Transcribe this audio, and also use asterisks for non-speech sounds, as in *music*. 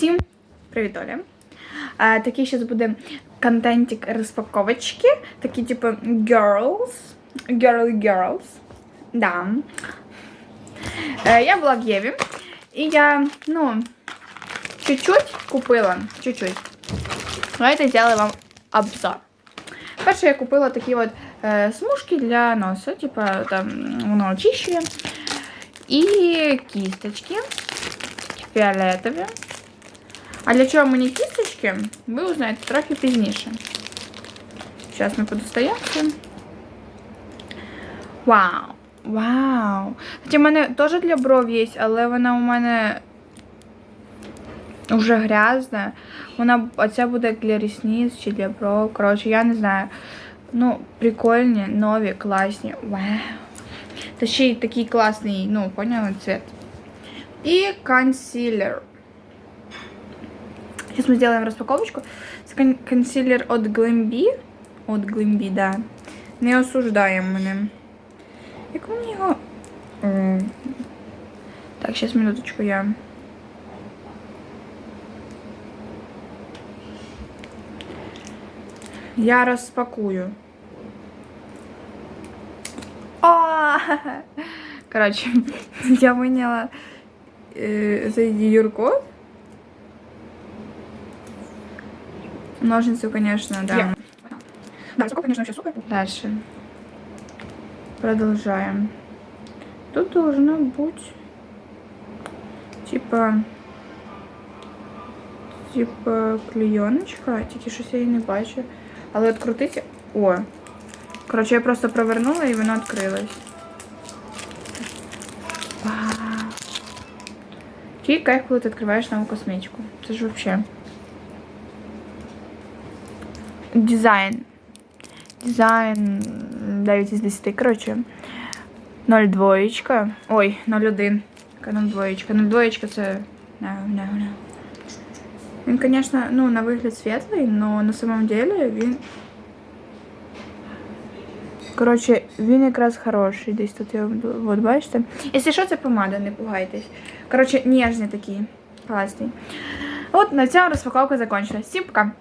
Всім привіт, Оля. А, такий зараз буде контентик розпаковочки. Такі, типу, girls. Girly girls. Да. Е, я була в Єві. І я, ну, чуть-чуть купила. Чуть-чуть. Давайте зробили вам обзор. Перше я купила такі от е, смужки для носа, типу, там воно очищує. І кісточки фіолетові. А для чого мені кісточки, ви узнаєте трохи пізніше. Зараз ми подостаємося. Вау! Вау! Хоча в мене теж для бров є, але вона у мене вже грязна. Вона, оця буде для рісниць чи для бров. Коротше, я не знаю. Ну, прикольні, нові, класні. Вау! Та ще й такий класний, ну, поняли, цвет. И консилер. Сейчас мы сделаем распаковочку. Кон- консилер от Glambi. От Glambi, да. Не осуждаємо мене. Як мені його. Так, сейчас минуточку я. Я розпакую. О! *laughs* Короче, *laughs* я виняла э, за юркод. Ножницы, конечно, да. Я. Да, распаковка, конечно, вообще супер. Дальше. Продолжаем. Тут должно быть типа типа клейоночка, тільки щось я її не бачу. Але відкрутити. О! Коротше, я просто провернула і воно відкрилось. Вау. Який кайф, коли ти відкриваєш нову косметику. Це ж вообще. Дизайн. Дизайн 9 із 10. Коротше, 0,2. Ой, 0,1. Яка 0,2. 0,2 це. No, no, no. Він, звісно, ну, на вигляд світлий, але на самом деле він. Коротше, він якраз хороший. Десь тут я от бачите. Якщо що, це помада, не пугайтесь. Коротше, ніжний такий. Класний. От на цьому розпаковка закончилась. Всім пока.